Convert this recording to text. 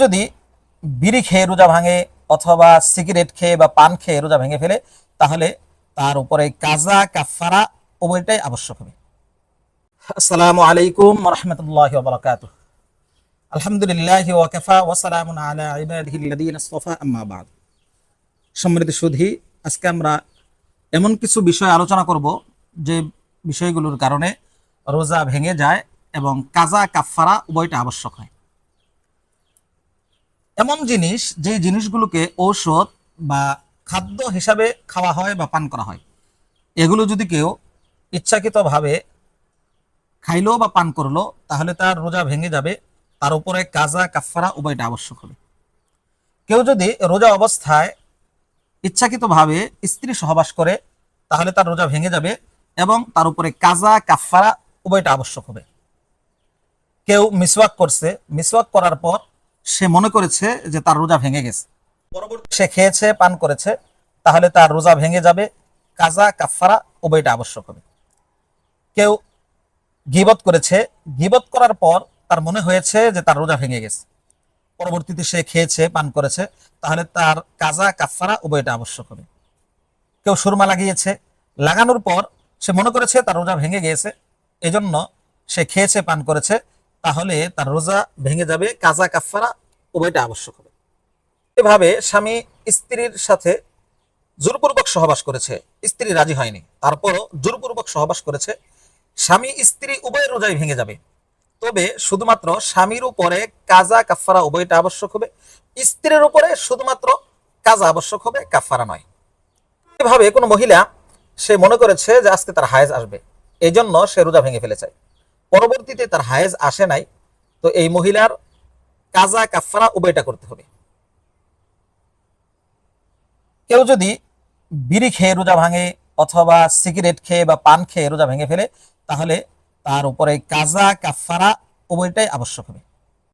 যদি বিড়ি খেয়ে রোজা ভাঙে অথবা সিগারেট খেয়ে বা পান খেয়ে রোজা ভেঙে ফেলে, তাহলে তার উপরে কাজা কাফারা উভয়টাই আবশ্যক হবে। আসসালামু আলাইকুম রহমতুল্লাহ বারকাত আলহামদুলিল্লাহ ওয়াকাফা ওয়াসালামুন আলা ইবাদিহি আল্লাযীনা ইসতাফা আম্মা বাদ। সম্মানিত সুধী, আজকে আমরা এমন কিছু বিষয় আলোচনা করব যে বিষয়গুলোর কারণে রোজা ভেঙে যায় এবং কাজা কাফারা উভয়টা আবশ্যক হয়। এমন জিনিস যে জিনিসগুলোকে ঔষধ বা খাদ্য হিসাবে খাওয়া হয় বা পান করা হয়। এগুলো যদি কেউ ইচ্ছাকৃতভাবে খাইলো বা পান করল, তাহলে তার রোজা ভেঙে যাবে, তার উপরে কাজা কাফারা উভয়টা আবশ্যক হবে। কেউ যদি রোজা অবস্থায় ইচ্ছাকৃতভাবে স্ত্রী সহবাস করে, তাহলে তার রোজা ভেঙে যাবে এবং তার উপরে কাজা কাফারা উভয়টা আবশ্যক হবে। কেউ মিসওয়াক করছে, মিসওয়াক করার পর সে মনে করেছে যে তার রোজা ভেঙে গেছে। পরবর্তী সে খেয়েছে, পান করেছে, তাহলে তার রোজা ভেঙে যাবে। কাজা কাফারা উভয়টা আবশ্যক হবে। কেউ গিবত করেছে, গিবত করার পর তার মনে হয়েছে যে তার রোজা ভেঙে গেছে। পরবর্তীতে সে খেয়েছে, পান করেছে, তাহলে তার কাজা কাফারা উভয়টা আবশ্যক হবে। কেউ সুরমা লাগিয়েছে, লাগানোর পর সে মনে করেছে তার রোজা ভেঙে গিয়েছে এজন্য সে খেয়েছে, পান করেছে তাহলে তার রোজা ভেঙে যাবে, কাজা কাফারা উভয়টা আবশ্যক হবে। এভাবে স্বামী স্ত্রীর সাথে জোরপূর্বক সহবাস করেছে, স্ত্রী রাজি হয়নি। তারপরও জোরপূর্বক সহবাস করেছে, স্বামী স্ত্রী উভয় রোজাই ভেঙে যাবে। তবে শুধুমাত্র স্বামীর উপরে কাজা কাফারা উভয়টা আবশ্যক হবে, স্ত্রীর উপরে শুধুমাত্র কাজা আবশ্যক হবে কাফারা নয়। এভাবে কোনো মহিলা সে মনে করেছে যে আজকে তার হায়েজ আসবে এই জন্য সে রোজা ভেঙে ফেলেছে। পরবর্তীতে তার হায়েজ আসে নাই, তো এই মহিলার কাজা কাফারা উভয়টা করতে হবে। কেউ যদি বিড়ি খেয়ে রোজা ভাঙে অথবা সিগারেট খেয়ে বা পান খেয়ে রোজা ভেঙে ফেলে, তাহলে তার উপরে কাজা কাফারা উভয়টাই আবশ্যক হবে।